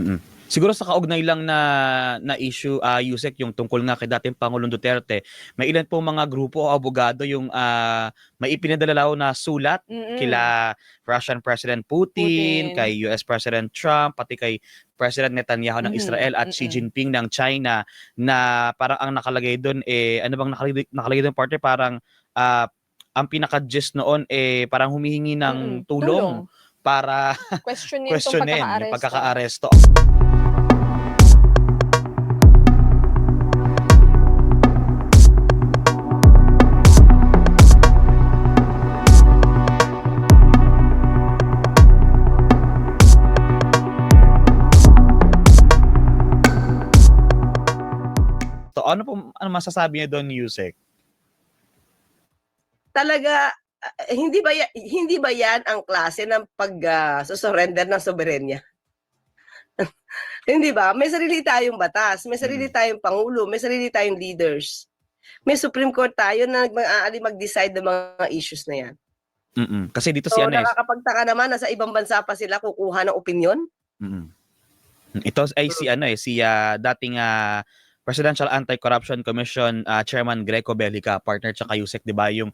Mm. Siguro sa kaugnay lang na na issue ah Yusek yung tungkol nga kay dating Pangulong Duterte, may ilan po mga grupo o abogado yung ah, may ipinadala raw na sulat Mm-mm. kila Russian President Putin, Putin. kay US President Trump, pati kay President Netanyahu ng Mhm, Israel at Xi mm-mm. Jinping ng China na parang ang nakalagay doon eh ano bang nakalagay, nakalagay doon partner parang ah, ang pinaka-gist noon eh parang humihingi ng Mm-mm. tulong, para Questionin, questionin yung pagkaka-aresto. pagkaka-aresto. So ano po ano masasabi niyo doon, Yusek? talaga ah, hindi ba ya- hindi ba yan ang klase ng pag ah, surrender ng soberenya? hindi ba? May sarili tayong batas, may sarili tayong pangulo, may sarili tayong leaders. May Supreme Court tayo na nag-aali mag-decide ng mga issues na yan. Mm. Kasi dito So, si ano eh, nakakapagtaka naman na sa ibang bansa pa sila kukuha ng opinion. Mm. Ito ay si ano eh si ah, dating ah, Presidential Anti-Corruption Commission ah, Chairman Greco Bellica, partner tsaka Yusek, 'di ba? Yung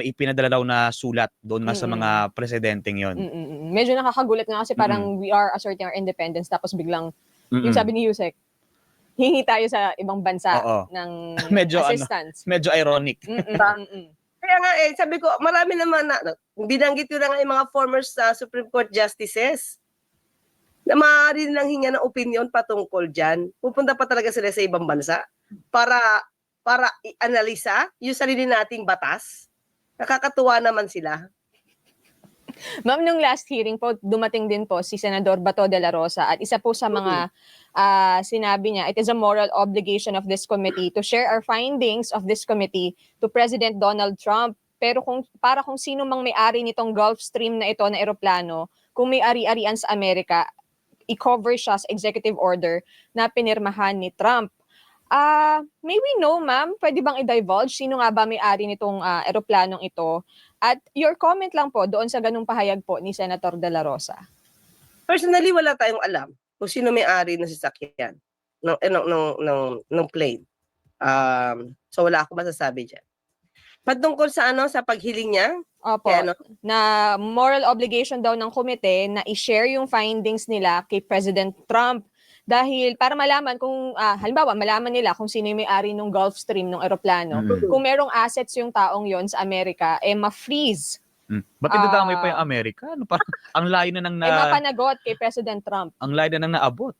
may ipinadala daw na sulat doon nga sa Mm-mm. mga presidenteng 'yon. Mm-mm. Medyo nakakagulat nga kasi parang we are asserting our independence tapos biglang Mm-mm. yung sabi ni Yusek, hingi tayo sa ibang bansa Oo. ng Medyo ano, assistance. Medyo ironic. Kaya nga eh, sabi ko, marami naman na, na- binanggit ko na nga yung mga former sa Supreme Court justices na maaari nilang hinga ng opinion patungkol dyan. Pupunta pa talaga sila sa ibang bansa para para i-analisa yung sarili nating batas. Nakakatuwa naman sila. Ma'am, nung last hearing po, dumating din po si Senador Bato de la Rosa at isa po sa mga ah, sinabi niya, it is a moral obligation of this committee to share our findings of this committee to President Donald Trump. Pero kung para kung sino mang may-ari nitong Gulfstream na ito na eroplano, kung may ari-arian sa Amerika, i-cover siya sa executive order na pinirmahan ni Trump. Ah, may we know, ma'am, pwede bang i-divulge sino nga ba may-ari nitong ah, eroplanong ito? At your comment lang po doon sa ganung pahayag po ni Senator De La Rosa. Personally, wala tayong alam kung sino may-ari ng sasakyan ng, eh, ng, ng, ng, ng plane. Um, so wala akong masasabi dyan. Patungkol sa ano, sa paghiling niya, Opo, kaya ano, na moral obligation daw ng komite na i-share yung findings nila kay President Trump. Dahil para malaman kung, ah, halimbawa, malaman nila kung sino yung may-ari ng Gulfstream ng eroplano. Mm. Kung merong assets yung taong yon sa Amerika, eh ma-freeze, Mm. Ba't idadamay pa Ah. yung Amerika? Ano parang ang layo na nang eh na mapanagot kay President Trump. ang layo na nang naabot.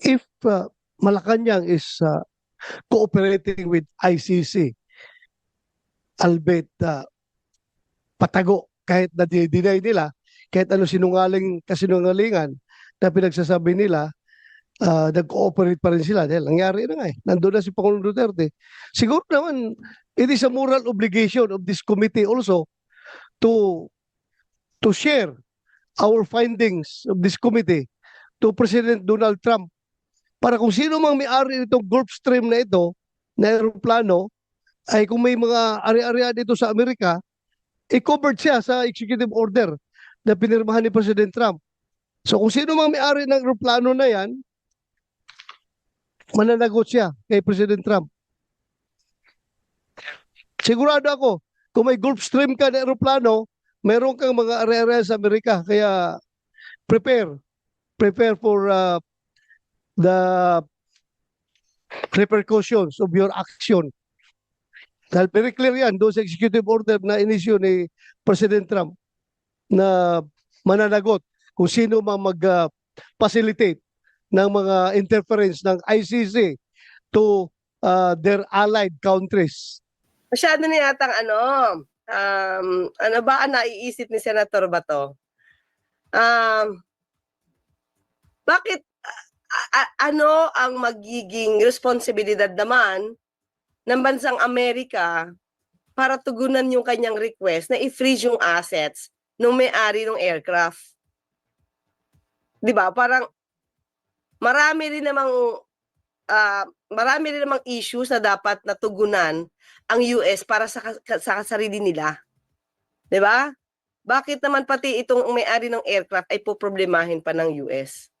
if uh, Malacanang is uh, cooperating with ICC, albeit uh, patago kahit na deny nila, kahit ano sinungaling kasinungalingan na pinagsasabi nila, uh, nag-cooperate pa rin sila dahil nangyari na nga eh. Nandun na si Pangulong Duterte. Siguro naman, it is a moral obligation of this committee also to to share our findings of this committee to President Donald Trump para kung sino mang may-ari nitong Gulfstream na ito, na aeroplano, ay kung may mga ari-arian dito sa Amerika, i-covered siya sa executive order na pinirmahan ni President Trump. So kung sino mang may-ari ng aeroplano na yan, mananagot siya kay President Trump. Sigurado ako, kung may Gulfstream ka na aeroplano, meron kang mga ari-arian sa Amerika. Kaya prepare. Prepare for uh, the repercussions of your action. Dahil very clear yan doon sa executive order na inisyo ni President Trump na mananagot kung sino mang mag-facilitate ng mga interference ng ICC to uh, their allied countries. masyado na yatang ano, um, ano ba ang naiisip ni Senator Bato? Um, bakit, a- a- ano ang magiging responsibilidad naman ng bansang Amerika para tugunan yung kanyang request na i-freeze yung assets ng may-ari ng aircraft? Di ba? Parang marami rin namang ah, marami rin namang issues na dapat natugunan ang US para sa, sa sarili nila. 'Di ba? Bakit naman pati itong may-ari ng aircraft ay poproblemahin pa ng US?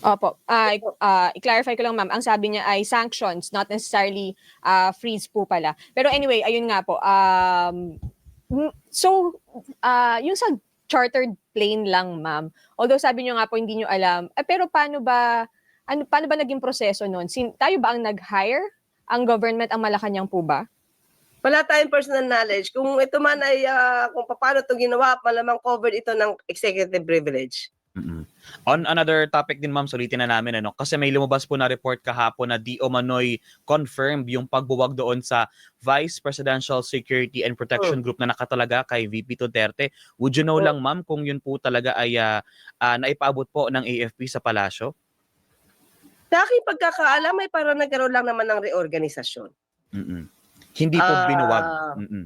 Opo. I- ah, i-clarify ko lang ma'am, ang sabi niya ay sanctions, not necessarily ah, freeze po pala. Pero anyway, ayun nga po. Um, so, ah, yung sa chartered plane lang ma'am, although sabi niyo nga po hindi niyo alam, eh, pero paano ba, ano, paano ba naging proseso nun? Sin, tayo ba ang nag-hire? Ang government ang Malacanang po ba? Wala tayong personal knowledge. Kung ito man ay, ah, kung paano ito ginawa, malamang covered ito ng executive privilege. Mm-mm. On another topic din ma'am, sulitin na namin ano, kasi may lumabas po na report kahapon na di umano'y confirmed yung pagbuwag doon sa Vice Presidential Security and Protection Group na nakatalaga kay VP Duterte. Would you know Oh. lang ma'am kung yun po talaga ay ah, ah, naipaabot po ng AFP sa palasyo? Sa aking pagkakaalam, ay parang nagkaroon lang naman ng reorganisasyon. Mm-mm. Hindi po Ah. binuwag. Mm-mm.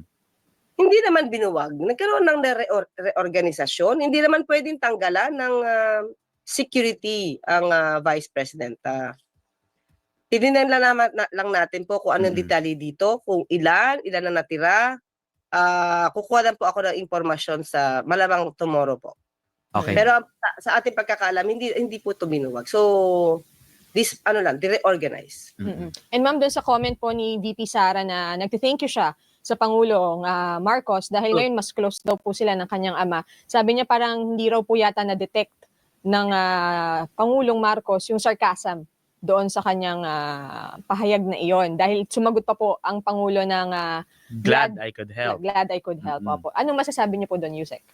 Hindi naman binuwag. Nagkaroon ng reor- reorganisasyon. Hindi naman pwedeng tanggalan ng ah, security ang ah, Vice President. Uh, Tinignan lang, naman, na- lang natin po kung anong Mm. detalye dito, kung ilan, ilan na natira. Ah, kukuha lang po ako ng impormasyon sa malamang tomorrow po. Okay. Pero sa, sa ating pagkakaalam, hindi hindi po ito binuwag. So, this, ano lang, reorganize. Mm-mm. And ma'am, doon sa comment po ni VP Sara na nagti-thank you siya sa Pangulong ah, Marcos dahil ngayon mas close daw po sila ng kanyang ama. Sabi niya parang hindi raw po yata na-detect ng ah, Pangulong Marcos yung sarcasm doon sa kanyang ah, pahayag na iyon. Dahil sumagot pa po ang Pangulo ng ah, Glad I could help. Glad I Could Help. Mm-mm. Opo. Anong masasabi niyo po doon, Yusek?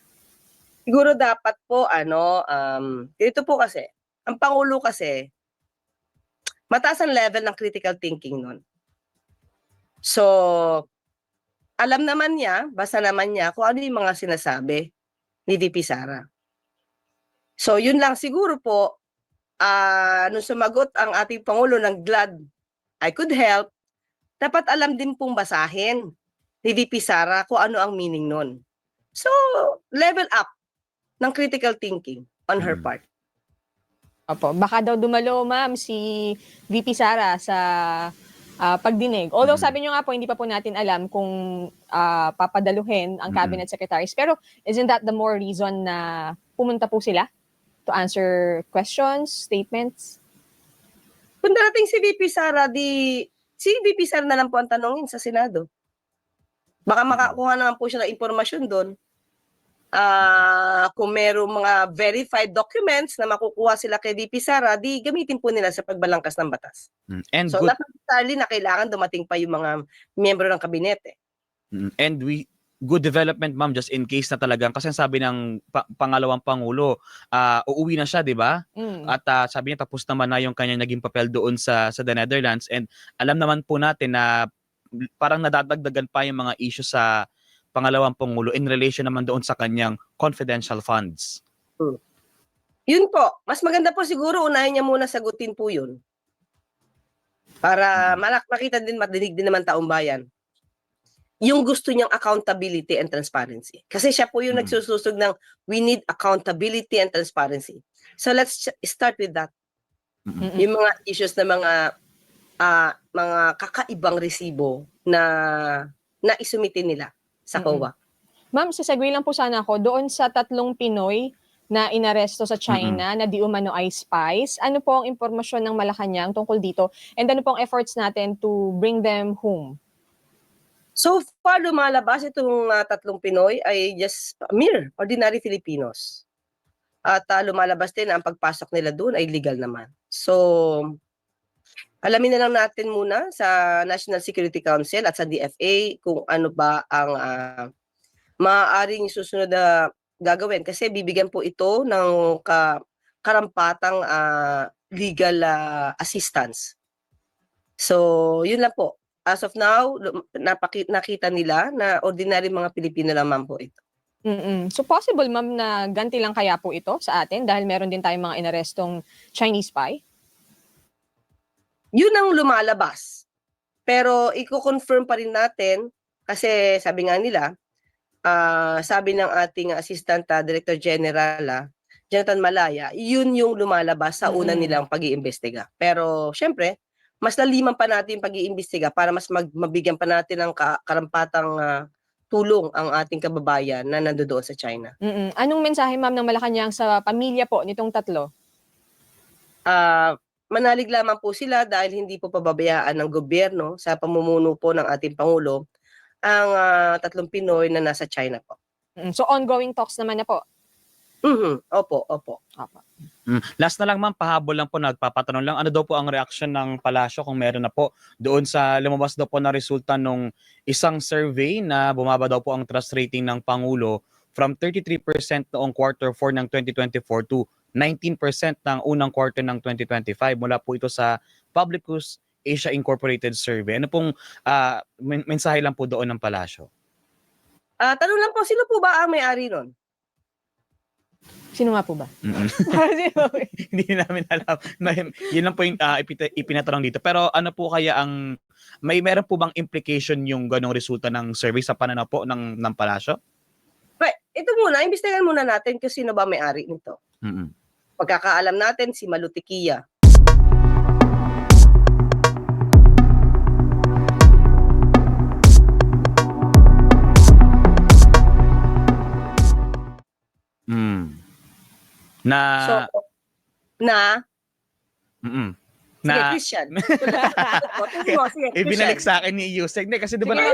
Siguro dapat po, ano, um, dito po kasi, ang Pangulo kasi, mataas ang level ng critical thinking nun. So, alam naman niya, basta naman niya kung ano yung mga sinasabi ni VP Sara. So, yun lang siguro po, ah nung sumagot ang ating Pangulo ng glad I could help, dapat alam din pong basahin ni VP Sara kung ano ang meaning nun. So, level up ng critical thinking on her Mm. part. Opo. Baka daw dumalo, ma'am, si VP Sara sa ah, pagdinig. Although Mm. sabi niyo nga po, hindi pa po natin alam kung ah, papadaluhin ang Mm. cabinet secretaries. Pero isn't that the more reason na pumunta po sila to answer questions, statements? Kung darating si VP Sara, di si VP Sara na lang po ang tanongin sa Senado. Baka makakuha naman po siya ng impormasyon doon. Ah, kung merong mga verified documents na makukuha sila kay VP Sara, di gamitin po nila sa pagbalangkas ng batas. Mm. And So, good not necessarily na kailangan dumating pa yung mga miyembro ng kabinete. Mm, And we good development ma'am just in case na talagang kasi sabi ng pa- pangalawang pangulo ah uuwi na siya 'di ba Mm. at ah, sabi niya tapos naman na yung kanyang naging papel doon sa sa the Netherlands and alam naman po natin na parang nadadagdagan pa yung mga issue sa pangalawang pangulo in relation naman doon sa kanyang confidential funds Yun po, mas maganda po siguro unahin niya muna sagutin po yun. Para malak makita din, madinig din naman taong bayan. Yung gusto niyang accountability and transparency. Kasi siya po yung Mm. nagsususog ng we need accountability and transparency. So let's start with that. Mm-mm. Yung mga issues na mga ah, mga kakaibang resibo na na isumitin nila sa. COA. Ma'am, sasaguin lang po sana ako doon sa tatlong Pinoy na inaresto sa China na di umano ay spies. Ano po ang impormasyon ng Malacanang tungkol dito? And ano pong efforts natin to bring them home? So far, lumalabas itong ah, tatlong Pinoy ay just mere ordinary Filipinos. At ah, lumalabas din ang pagpasok nila doon ay legal naman. So, alamin na lang natin muna sa National Security Council at sa DFA kung ano ba ang ah, maaaring susunod na gagawin. Kasi bibigyan po ito ng ka, karampatang ah, legal ah, assistance. So, yun lang po as of now, napaki- nakita nila na ordinary mga Pilipino naman po ito. mm So possible, ma'am, na ganti lang kaya po ito sa atin dahil meron din tayong mga inarestong Chinese spy? Yun ang lumalabas. Pero i-confirm pa rin natin kasi sabi nga nila, ah, sabi ng ating Assistant ah, Director General, ah, Jonathan Malaya, yun yung lumalabas sa una Mm. nilang pag-iimbestiga. Pero syempre, mas laliman pa natin pag-iimbestiga para mas mag- mabigyan pa natin ng ka- karampatang ah, tulong ang ating kababayan na nandoon sa China. mm Anong mensahe, ma'am, ng Malacanang sa pamilya po nitong tatlo? Ah, manalig lamang po sila dahil hindi po pababayaan ng gobyerno sa pamumuno po ng ating Pangulo ang ah, tatlong Pinoy na nasa China po. Mm, So ongoing talks naman na po. Mhm, Opo, opo. Opo. Mm. Last na lang ma'am, pahabol lang po, nagpapatanong lang, ano daw po ang reaction ng palasyo kung meron na po doon sa lumabas daw po na resulta nung isang survey na bumaba daw po ang trust rating ng Pangulo from 33% noong quarter 4 ng 2024 to 19% ng unang quarter ng 2025 mula po ito sa Publicus Asia Incorporated Survey. Ano pong men- mensahe lang po doon ng palasyo? Ah, tanong lang po, sino po ba ang may-ari nun? Sino nga po ba? Hindi namin alam. May- Yun lang po yung ipita- ipinatanong dito. Pero ano po kaya ang may meron po bang implication yung ganong resulta ng survey sa pananaw po ng ng palasyo? But, ito muna, imbestigahan muna natin kung sino ba may-ari nito. Mm-mm. Pagkakaalam natin, si Malutikia. Mm. Na So, na, mm sige, na sige, Christian. sa akin ni Yusek. Hindi, kasi di ba na,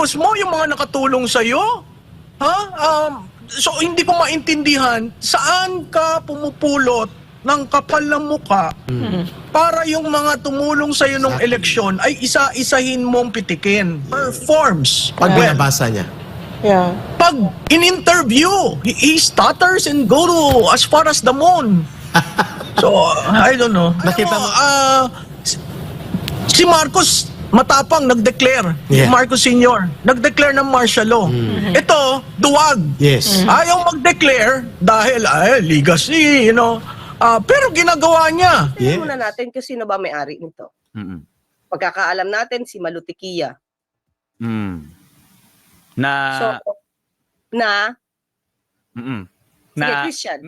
binabatikos mo yung mga nakatulong sa'yo? Ha? Um, so, hindi ko maintindihan, saan ka pumupulot ng kapal ng muka para yung mga tumulong sa'yo nung eleksyon ay isa-isahin mong pitikin? Per forms. Pag Well, binabasa niya. pag in-interview, he, he stutters and go to as far as the moon. so, I don't know. Nakita Alam mo- si- si Marcos matapang nag-declare. Yeah. Marcos Sr. nag-declare ng martial law. Ito, duwag. Yes. Ayaw mag-declare dahil ay legacy, you know. Ah, pero ginagawa niya. Tingnan Yeah. muna natin kung sino ba may-ari nito. Mm-mm. Pagkakaalam natin, si Malutikia. Mm. Na So, na, mm-mm. Sige, na Christian.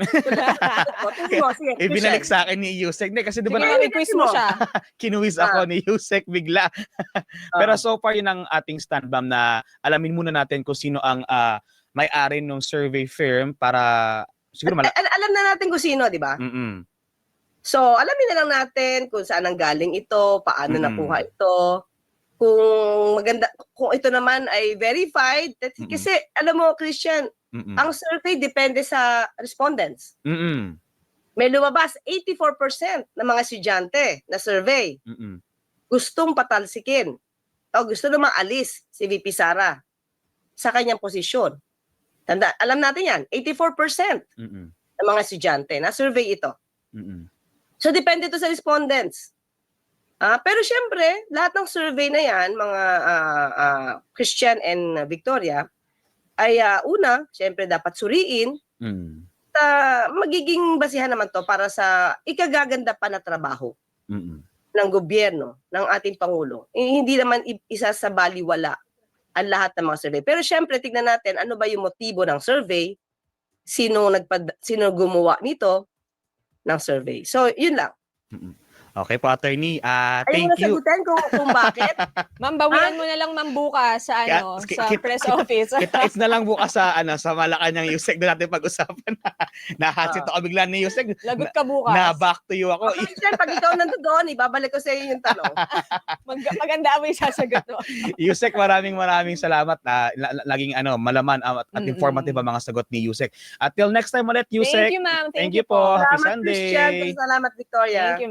O, tuloy mo, sige, eh, sa akin ni Yusek. Hindi, kasi di ba Sige, na, i-quiz mo siya. Ah. ako ni Yusek bigla. Pero so far yun ang ating stand bam na alamin muna natin kung sino ang ah, may-ari ng survey firm para siguro mala- Al- alam na natin kung sino, di ba? Mm-mm. So, alamin na lang natin kung saan ang galing ito, paano Mm-mm. nakuha ito, kung maganda, kung ito naman ay verified. That- Mm-mm. Kasi, alam mo, Christian, Mm-mm. ang survey depende sa respondents. Mm-mm. May lumabas 84% ng mga estudyante na survey Mm-mm. gustong patalsikin o gusto na maalis si VP Sara sa kanyang posisyon. Tanda, alam natin yan, 84% Mm-mm. ng mga estudyante na survey ito. Mm-mm. So depende to sa respondents. Ah, pero syempre, lahat ng survey na 'yan, mga ah, ah, Christian and Victoria, ay ah, una, syempre dapat suriin Mm. sa magiging basihan naman to para sa ikagaganda pa na trabaho Mm-mm. ng gobyerno, ng ating pangulo. Eh, hindi naman isa sa baliwala ang lahat ng mga survey. Pero syempre, tignan natin ano ba yung motibo ng survey, sino nagpad sino gumawa nito ng survey. So, yun lang. Okay po, attorney. Ah, Ayaw mo thank na you. sagutin kung, kung bakit. Ma'am, bawian mo na lang ma'am bukas sa Kaya- ano, ki- sa kita- press kita- office. Kita-its na lang bukas sa ano sa Malacanang Yusek doon natin pag-usapan. Nahasit ako bigla ni Yusek. Lagot ka bukas. Na back to you ako. Okay, sir, pag ikaw nandoon, ibabalik ko sa iyo yung tanong. Mag- maganda mo yung sasagot mo. Yusek, maraming maraming salamat na la- la- laging ano malaman at, at informative ang mga sagot ni Yusek. At till next time ulit, Yusek. Thank you, ma'am. Thank you po. Happy Salamat, Sunday. Christian. Salamat, Victoria. Thank you,